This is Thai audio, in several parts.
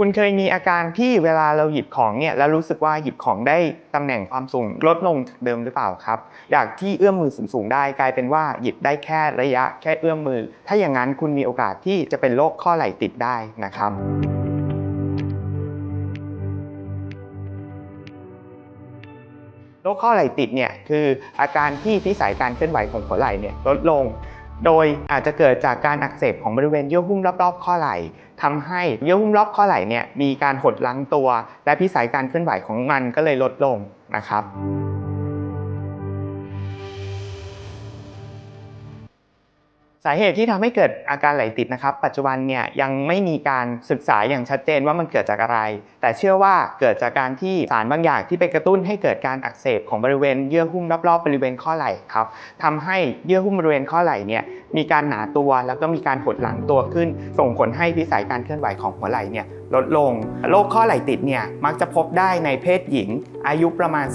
คุณเคยมีอาการที่เวลาเราหยิบของเนี่ยแล้วรู้สึกว่าหยิบของได้ตำแหน่งความสูงลดลงจากเดิมหรือเปล่าครับจากที่เอื้อมมือสูงๆได้กลายเป็นว่าหยิบได้แค่ระยะแค่เอื้อมมือ ถ้าอย่างนั้นคุณมีโอกาสที่จะเป็นโรคข้อไหล่ติดได้นะครับโรคข้อไหล่ติดเนี่ยคืออาการที่พิสัยการเคลื่อนไหวของหัวไหล่เนี่ยลดลง โดยอาจจะเกิดจากการอักเสบของบริเวณเยื่อหุ้มรอบๆ ข้อไหล่ทำให้เยื่อหุ้มรอบข้อไหล่เนี่ยมีการหดลังตัว และพิสัยการเคลื่อนไหวของมันก็เลยลดลงนะครับ สาเหตุที่ทำให้เกิดอาการไหลติดนะครับ ปัจจุบันเนี่ยยังไม่มีการศึกษาอย่างชัดเจนว่ามันเกิดจากอะไร แต่เชื่อว่าเกิดจากการที่สารบางอย่างที่ไปกระตุ้นให้เกิดการอักเสบของบริเวณเยื่อหุ้มรอบๆบริเวณข้อไหล่ครับทำให้เยื่อหุ้มบริเวณข้อไหล่เนี่ยมีการหนาตัวแล้วก็มีการหดหลังตัวขึ้น ส่งผลให้พิสัยการเคลื่อนไหวของหัวไหล่เนี่ยลดลง โรคข้อไหล่ติดเนี่ยมักจะพบได้ในเพศหญิง อายุประมาณ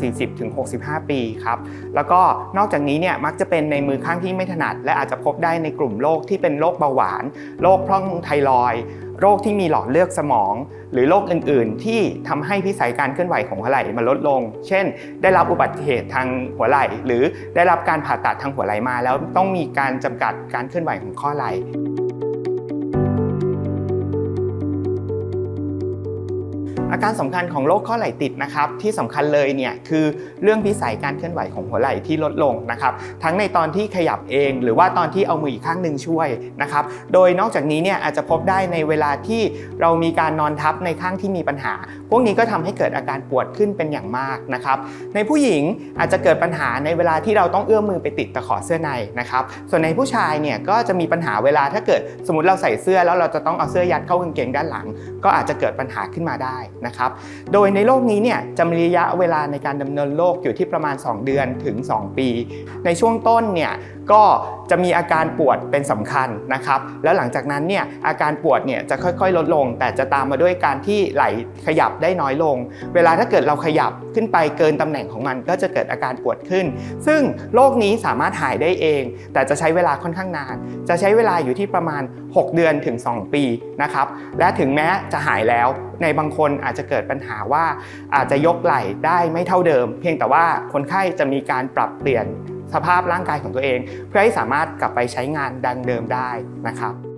40-65 ปีครับ แล้วก็นอกจากนี้เนี่ยมักจะเป็นในมือข้างที่ไม่ถนัด และอาจจะพบได้ในกลุ่มโรคที่เป็นโรคเบาหวาน โรคพร่องไทรอย โรคที่มีหลอดเลือดสมอง หรือโรคอื่นๆ ที่ทำให้พิสัยการเคลื่อนไหวของหัวไหล่มันลดลง เช่น ได้รับอุบัติเหตุทางหัวไหล่ หรือได้รับการผ่าตัดทางหัวไหล่มา แล้วต้องมีการจำกัดการเคลื่อนไหวของข้อไหล่ อาการสำคัญของโรคข้อไหล่ติดนะครับที่สำคัญเลยเนี่ยคือเรื่องพิสัยการเคลื่อนไหวของหัวไหล่ที่ลดลงนะครับทั้งในตอนที่ขยับเอง หรือว่าตอนที่เอามืออีกข้างหนึ่งช่วยนะครับโดยนอกจากนี้เนี่ยอาจจะพบได้ในเวลาที่เรามีการนอนทับในข้างที่มีปัญหา พวกนี้ก็ทำให้เกิดอาการปวดขึ้นเป็นอย่างมากนะครับในผู้หญิงอาจจะเกิดปัญหาในเวลาที่เราต้องเอื้อมมือไปติดตะขอเสื้อในนะครับส่วนในผู้ชายเนี่ยก็จะมีปัญหาเวลาถ้าเกิดสมมติเราใส่เสื้อแล้วเราจะต้องเอาเสื้อยัดเข้ากางเกงด้านหลัง ก็อาจจะเกิดปัญหาขึ้นมาได้นะครับโดยในโรคนี้เนี่ยจะมีระยะเวลาในการดำเนินโรคอยู่ที่ประมาณ 2 เดือนถึง 2 ปี ในช่วงต้นเนี่ยก็จะมีอาการปวดเป็นสำคัญนะครับ แล้วหลังจากนั้นเนี่ยอาการปวดเนี่ยจะค่อยๆ ลดลง แต่จะตามมาด้วยการที่ไหลขยับได้น้อยลง เวลาถ้าเกิดเราขยับขึ้นไปเกินตำแหน่งของมัน ก็จะเกิดอาการปวดขึ้น ซึ่งโรคนี้สามารถหายได้เอง แต่จะใช้เวลาค่อนข้างนาน จะใช้เวลาอยู่ที่ประมาณ 6 เดือนถึง 2 ปีนะครับ และถึงแม้จะหายแล้วในบางคนอาจจะเกิดปัญหาว่าอาจจะยกไหล่ได้ไม่เท่าเดิม เพียงแต่ว่าคนไข้จะมีการปรับเปลี่ยน สภาพร่างกายของตัวเอง เพื่อให้สามารถกลับไปใช้งานดังเดิมได้นะครับ